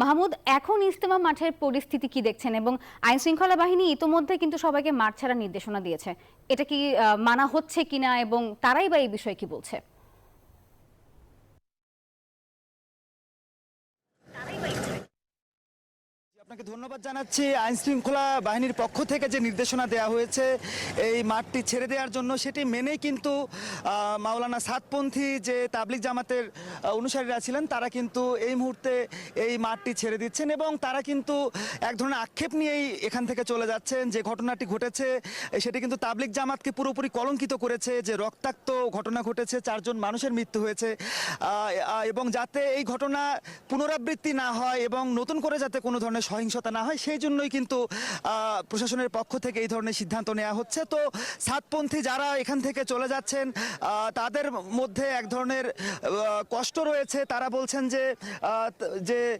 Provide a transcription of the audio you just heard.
মাহমুদ, এখন ইস্তেমা মাঠের পরিস্থিতি কি দেখছেন? এবং আইন শৃঙ্খলা বাহিনী ইতোমধ্যে কিন্তু সবাইকে মাঠ ছাড়ার নির্দেশনা দিয়েছে। এটা কি মানা হচ্ছে কিনা এবং তারাই বা এই বিষয়ে কি বলছে? আপনাকে ধন্যবাদ জানাচ্ছি। আইন শৃঙ্খলা বাহিনীর পক্ষ থেকে যে নির্দেশনা দেওয়া হয়েছে, এই মাঠটি ছেড়ে দেওয়ার জন্য সেটি মেনেই কিন্তু মাওলানা সাতপন্থী যে তাবলিক জামাতের অনুসারীরা ছিলেন, তারা কিন্তু এই মুহূর্তে এই মাঠটি ছেড়ে দিচ্ছেন এবং তারা কিন্তু এক ধরনের আক্ষেপ নিয়েই এখান থেকে চলে যাচ্ছেন। যে ঘটনাটি ঘটেছে, সেটি কিন্তু তাবলিক জামাতকে পুরোপুরি কলঙ্কিত করেছে। যে রক্তাক্ত ঘটনা ঘটেছে, চারজন মানুষের মৃত্যু হয়েছে এবং যাতে এই ঘটনা পুনরাবৃত্তি না হয় এবং নতুন করে যাতে কোনো ধরনের সহিংসতা না হয় সেই জন্যই কিন্তু প্রশাসনের পক্ষ থেকে এই ধরনের সিদ্ধান্ত নেওয়া হচ্ছে। তো সাতপন্থী যারা এখান থেকে চলে যাচ্ছেন তাদের মধ্যে এক ধরনের কষ্ট রয়েছে। তারা বলছেন যে যে